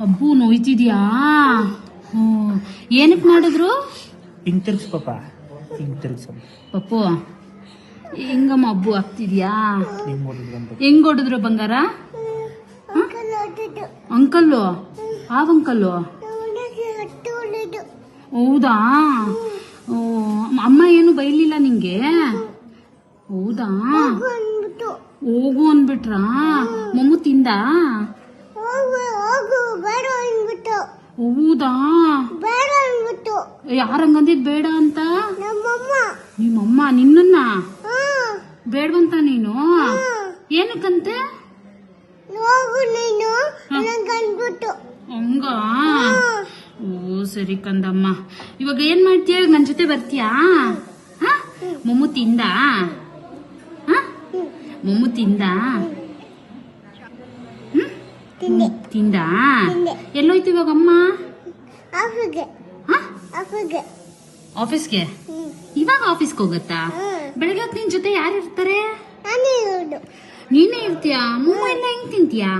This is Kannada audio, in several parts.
ಅಬ್ಬು ನೋಯ್ತಿದ್ಯಾ? ಹ್ಞೂ. ಏನಕ್ಕೆ ಮಾಡಿದ್ರು? ಹಿಂಗ್ ತಿರ್ಗ್ಸ್ ಪಾಪ. ಹಿಂಗ್ ತಿರ್ಗ್ಸ ಪಪ್ಪು ಹೆಂಗಮ್ಮ ಅಬ್ಬು ಆಗ್ತಿದ್ಯಾ? ಹಿಂಗ್ ಹೊಡಿದ್ರು ಬಂಗಾರ? ಅಂಕಲ್ಲು? ಆವ್ ಅಂಕಲ್ಲು? ಹೌದಾ? ಅಮ್ಮ ಏನು ಬೈಲಿಲ್ಲ ನಿಂಗೆ? ಹೌದಾ? ಹೋಗು ಅನ್ಬಿಟ್ರಾ ಮಮ್ಮು ತಿಂದ? ಹೌದಾ? ಯಾರಂಗಂದಿದ್ ಬೇಡ ಅಂತ? ನಿಮ್ಮಮ್ಮ. ನಿನ್ನನ್ನ? ಬೇಡವಂತ ನೀನು? ಏನಕ್ಕಂತೆ? ಹಂಗ? ಓ ಸರಿ ಕಂದಮ್ಮ. ಇವಾಗ ಏನ್ ಮಾಡ್ತೀಯ? ನನ್ ಜೊತೆ ಬರ್ತೀಯಾ? ಹ? ಮೊಮ್ಮು ತಿಂದ? ಹ? ಮೊಮ್ಮು ತಿಂದ? ತಿಂದ. ಎಲ್ಲೋಯ್ತು ಇವಾಗ ಅಮ್ಮ? ಹ? ಆಫೀಸ್ಗೆ. ಇವಾಗ ಆಫೀಸ್ಗೆ ಹೋಗತ್ತಾ? ಬೆಳಗ್ಗೆ ಹೊತ್ತು ನಿನ್ ಜೊತೆ ಯಾರು ಇರ್ತಾರೆ? ನೀನೇ ಇರ್ತೀಯಾ? ಮೊಮ್ಮು ಎಲ್ಲ ಹೆಂಗ್ ತಿಂತೀಯಾ?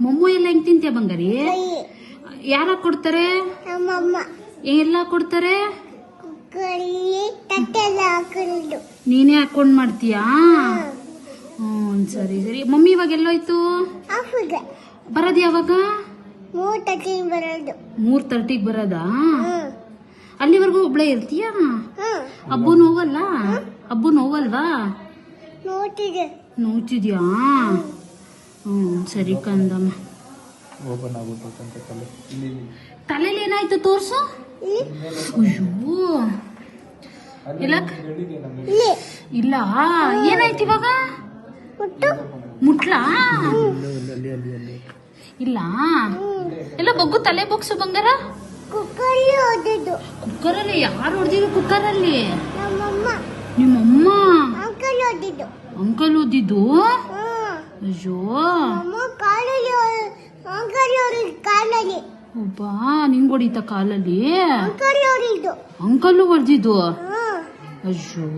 ಮೊಮ್ಮು ಎಲ್ಲ ಹೆಂಗ್ ತಿಂತೀಯಾ ಬಂಗಾರಿ? ಯಾರ ಕೊಡ್ತಾರೆ? ಎಲ್ಲ ಕೊಡ್ತಾರೆ? ನೀನೇ ಹಾಕೊಂಡ್ ಮಾಡ್ತೀಯಾ? ಹ್ಮ್. ಸರಿ ಸರಿ. ಮಮ್ಮಿ ಇವಾಗ ಎಲ್ಲೋಯ್ತು? ಬರೋದ್ ಯಾವಾಗ? ಬರೋದು. ಮೂರ್ ತರ್ಟಿಗ್ ಬರೋದಾ? ಅಲ್ಲಿವರೆಗೂ ಒಬ್ಳೆ ಇರ್ತೀಯಾ? ಹಬ್ಬು ನೋವಲ್ಲ? ಹಬ್ಬು ನೋವಲ್ವಾ? ನೋಟಿದೆ ನೋಡ್ತಿದ್ಯಾ ಹ್ಮ್ ಸರಿ ಕಂದಮ್ಮ. ಓಪನ್ ಆಗ್ಬಿಟ್ಟಂತೆ ತಲೆ ತಲೆಲಿ ಏನಾಯ್ತು ತೋರ್ಸು? ಅಯ್ಯೋ. ಇಲ್ಲ? ಇಲ್ಲಿ. ಇಲ್ಲ. ಏನಾಯ್ತು ಇವಾಗ? ಮುಟ್ಲಾ? ಅಲ್ಲಿ ಅಲ್ಲಿ ಅಲ್ಲಿ. ಇಲ್ಲ? ಎಲ್ಲ ಬಗ್ಗು ತಲೆ ಬೊಗ್ಸು ಬಂಗಾರ? ಕುಕ್ಕರಲ್ಲಿ ಯಾರು ಹೊಡೆದಿದ್ರು ಕುಕ್ಕರಲ್ಲಿ? ನಮ್ಮಮ್ಮ. ನಿಮ್ಮಮ್ಮ? ಅಂಕಲ್ ಓದಿದ್ದು. ಅಯ್ಯೋ. ಅಮ್ಮ ಕಾಲಲ್ಲಿ ಅಂಕಲ್ ಅವ್ರಿಗೆ ಕಾಲಲ್ಲಿ. ಒಬ್ಬ ನಿಂಗ್ ಹೊಡಿತ ಕಾಲಲ್ಲಿ? ಅಂಕಲ್ಲು ಹೊಡೆದಿದ್ದು? ಅಯ್ಯೋ.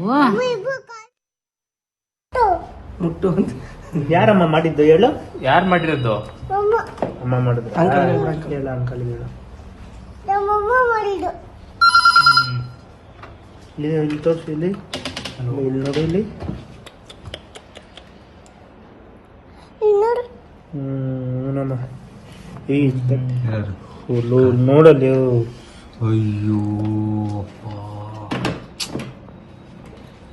ಮುಟ್ಟು ಅಂತ. ಯಾರಮ್ಮ ಮಾಡಿದ್ದು ಹೇಳು? ಯಾರು ಮಾಡಿರೋದು? ಅಮ್ಮ ಮಾಡಿದ್ರು. ಹೇಳ ಅಂಕಲ್. ಹೇಳು. ನಮ್ಮಮ್ಮ ಮಾಡಿದ್ದು. ಇಲ್ಲಿ ಇಲ್ಲಿ ತೋರಿಸಿ ಇಲ್ಲಿ. ಇಲ್ಲಿ ನೋಡಿ ಇಲ್ಲಿ. ಇನ್ನೂರು ಹ್ಮ್ ನಮ್ಮ ಈ ಹುಲ್ಲು ನೋಡಲ್ಲಿ ಅಯ್ಯೋ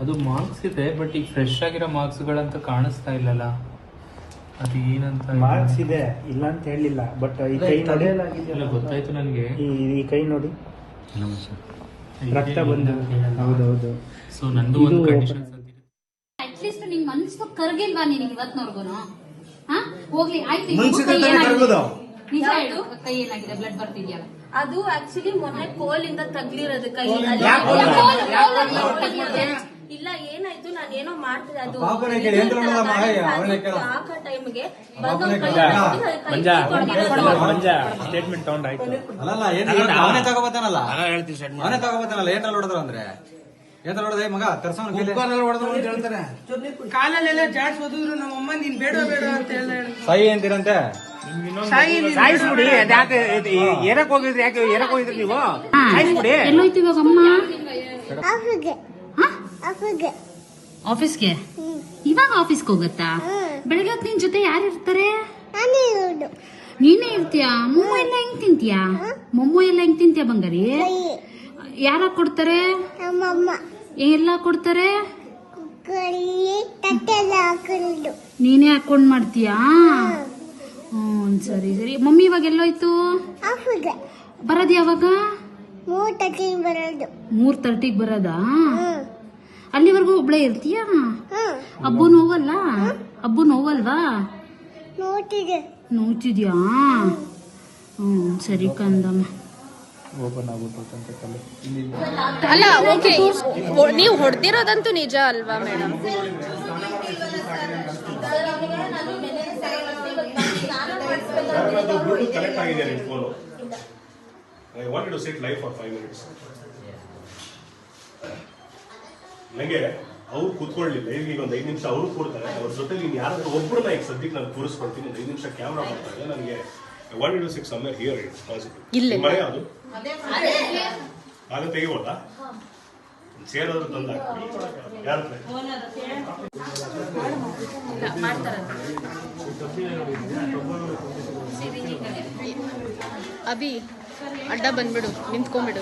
ಅದು ಮಾರ್ಕ್ಸ್ ಇದೆ ಬಟ್ ಈಗ ಫ್ರೆಶ್ ಆಗಿರೋ ಮಾರ್ಕ್ಸ್ ಗಳಂತ ಕಾಣಿಸ್ತಾ ಇಲ್ಲಲ್ಲ. ಅದು ಏನಂತ ಮಾರ್ಕ್ಸ್ ಇದೆ ಇಲ್ಲ ಅಂತ ಹೇಳಿಲ್ಲ ಬಟ್ ಈ ಕೈ ನೋಡಿ. ಇಲ್ಲ ಗೊತ್ತಾಯ್ತು ನನಗೆ. ಈ ಈ ಕೈ ನೋಡಿ. ರಕ್ತ ಬಂದಿದೆ ಹೌದೌದು. ಸೊ ನಂದು ಒಂದು ಇದು ಕಂಡೀಷನ್ ಅಟ್ಲೀಸ್ಟ್ ನಿಂಗ್ ಮನ್ಸು ಕರ್ಗಿಲ್ವಾ ನಿನಗೆ ಇವತ್ತಿನವರೆಗೂ ಹಾ? ಹೋಗ್ಲಿ ಆಯ್ತು. ನಿಜ ಹೇಳು ಕೈ ಏನಾಗಿದೆ? ಬ್ಲಡ್ ಬರ್ತಿದ್ಯಲ್ಲ ಅದು ಆಕ್ಚುಲಿ ಮೊನ್ನೆ ಕೋಲಿಂದ ತಗ್ಲಿರೋದು ಕೈ. ಯಾಕ್ ಕೋಲು? ಇಲ್ಲ ಏನಾಯ್ತು? ನಾನು ಏನೋ ಮಾಡ್ತಿದ್ದೆ. ಅದು ಪಾಪನೇ ಕೇಳಿ, ಎಂತ ನೋಡೋದ ಮಗ, ಅವನೇ ಕೇಳು. ಹಾಕೋ ಟೈಮ್ಗೆ. ಪಾಪನೇ ಕೇಳು. ಮಂಜ ಮಂಜ ಸ್ಟೇಟ್ಮೆಂಟ್ ತಗೊಂಡಾಯ್ತು ಅಲ್ಲಲ್ಲ ಏನ್ ಅವನೇ ತಗೋಬತ್ತಾನಲ್ಲ? ಅವನೇ ತಗೋಬತ್ತಾನಲ್ಲ? ಏನ್ರಲ್ಲಿ ಹೊಡೆದ್ರು ಅಂದ್ರೆ? ಏನ್ರಲ್ಲಿ ಹೊಡೆದ? ಮಗ ತರ್ಸೋನ್ ಹೊಡೆದ್ರು ಅಂತ ಹೇಳ್ತಾರೆ ಕಾಲಲ್ಲೆಲ್ಲ ಜಾಡ್ಸ್ ಓದಿದ್ರು ನಮ್ಮಮ್ಮ ನೀನ್ ಬೇಡ ಬೇಡ ಅಂತ ಎಲ್ಲ ಹೇಳಿದ್ರು. ಸಾಯಿ ಸಾಯಿಸ್ಬಿಡಿ ಅದ್ಯಾಕೆ ಏನಕ್ ಹೋಗಿದ್ರಿ ಯಾಕೆ ಏನಕ್ಕೆ ಹೋಗಿದ್ರಿ ನೀವು? ಸಾಯಿಸ್ಬಿಡಿ ಎಲ್ಲೋಯ್ತು ಇವಾಗ ಅಮ್ಮ? ಆಫೀಸ್ಗೆ. ಇವಾಗ ಆಫೀಸ್ಗೆ ಹೋಗತ್ತಾ. ಬೆಳಗ್ಗೆ ಹೊತ್ತು ನಿನ್ ಜೊತೆ ಯಾರು ಇರ್ತಾರೆ? ನಾನೇ ಇರ್ತೀಯಾ? ಮೊಮ್ಮು ಎಲ್ಲ ಹೆಂಗ್ ತಿಂತೀಯಾ? ಮೊಮ್ಮು ಎಲ್ಲ ಹೆಂಗ್ ತಿಂತೀಯಾ ಬಂಗಾರಿ? ಯಾರ ಕೊಡ್ತಾರೆ? ಎಲ್ಲ ಕೊಡ್ತಾರೆ? ನೀನೇ ಹಾಕೊಂಡ್ ಮಾಡ್ತೀಯಾ? ಹ್ಮ್. ಸರಿ ಸರಿ. ಮಮ್ಮಿ ಇವಾಗ ಎಲ್ಲೋಯ್ತು? ಬರೋದ್ ಯಾವಾಗ? ಮೂರು ತರ್ಟಿಗ್ ಬರೋದಾ. ಅಲ್ಲಿವರೆಗೂ ಒಬ್ಳೆ ಇರ್ತೀಯಾ? ಹಬ್ಬು ನೋವಲ್ಲ? ಅಬ್ಬು ನೋವಲ್ವಾ? ನೋಟಿದೆ. ನೋಡ್ತಿದ್ಯಾ ಹ್ಮ್ ಸರಿ ಕಂದಮ್ಮ. ಅಲ್ಲ ಓಕೆ ನೀವು ಹೊಡೆದಿರೋದಂತೂ ನಿಜ ಅಲ್ವಾ ಮೇಡಮ್ ಬ್ಲೂಟೂತ್ ಕನೆಕ್ಟ್ ಆಗಿದೆ ನಿಮ್ಮ phone I wanted to sit live for five minutes ನನಗೆ ಅವ್ರು ಕೂತ್ಕೊಳ್ಳಿಲ್ಲ. ಈಗ ಈಗ ಒಂದು ಐದು ನಿಮಿಷ ಅವ್ರು ಕೂರ್ತಾರೆ. ಅವ್ರ ಜೊತೆ ನೀನು ಯಾರಾದ್ರೂ ಒಬ್ಬರನ್ನ ಈಗ ಸದ್ಯಕ್ಕೆ ನಾನು ಕೂರಿಸ್ಕೊಳ್ತೀನಿ. ಒಂದು ಐದು ನಿಮಿಷ ಕ್ಯಾಮ್ರಾ ಮಾಡ್ತಾರೆ ನನಗೆ one want six to here it's. ನಿಮ್ಮ ಮನೆ ಅದು ಆಗ ತೆಗಿಬೋದಾ? ಸೇರೋದ್ರ ತಂದ ಯಾರ ಅಭಿ ಅಡ್ಡ ಬಂದ್ಬಿಡು ನಿಂತ್ಕೊಂಡ್ಬಿಡು.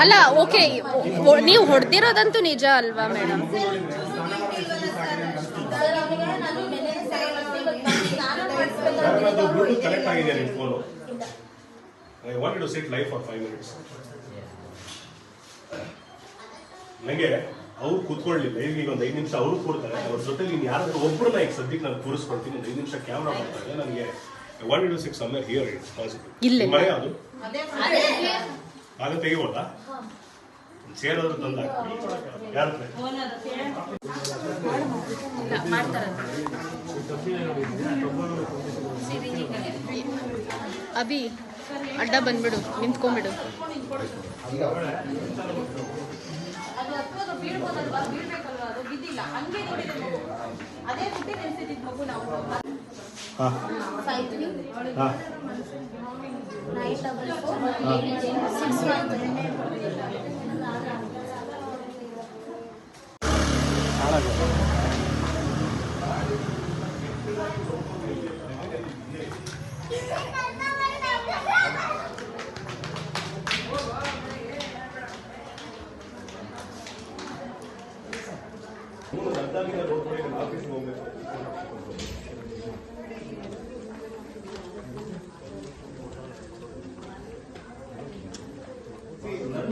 ವಾಂಟ್ ಓಕೆ ನೀವು ಹೊಡೆದಿರೋದಂತೂ ನಿಜ ಅಲ್ವಾ ಮೇಡಮ್ ನನಗೆ ಅವ್ರು ಕೂತ್ಕೊಳ್ಳಿಲ್ಲ. ಈಗ ಒಂದು ಐದು ನಿಮಿಷ ಅವ್ರು ಕೂಡ್ತಾರೆ. ಅವ್ರ ಜೊತೆಲಿ ಇನ್ನು ಯಾರಾದ್ರೂ ಒಬ್ಬರನ್ನ ಈಗ ಸದ್ಯಕ್ಕೆ ನಾನು ಕೂರಿಸ್ಕೊಳ್ತೀನಿ. ಒಂದು ಐದು ನಿಮಿಷ ಕ್ಯಾಮ್ರಾ ಮಾಡ್ತಾರೆ. ನನಗೆ I want to somewhere here it's possible ಇಲ್ಲ. ನಿಮ್ಮ ಮನೆ ಅದು ಆಗ ತೆಗಿಬೋದಾ? ಸೇರೋದ್ರ ತಂದ ಯಾರ ಅಭಿ ಅಡ್ಡ ಬಂದ್ಬಿಡು ನಿಂತ್ಕೊಂಡ್ಬಿಡು. Five three nine double four six one ಮೂರು ಸರ್ಕಾರಿಗಳ ರೋಡ್ ಆಫೀಸ್ ಹೋಗಬೇಕು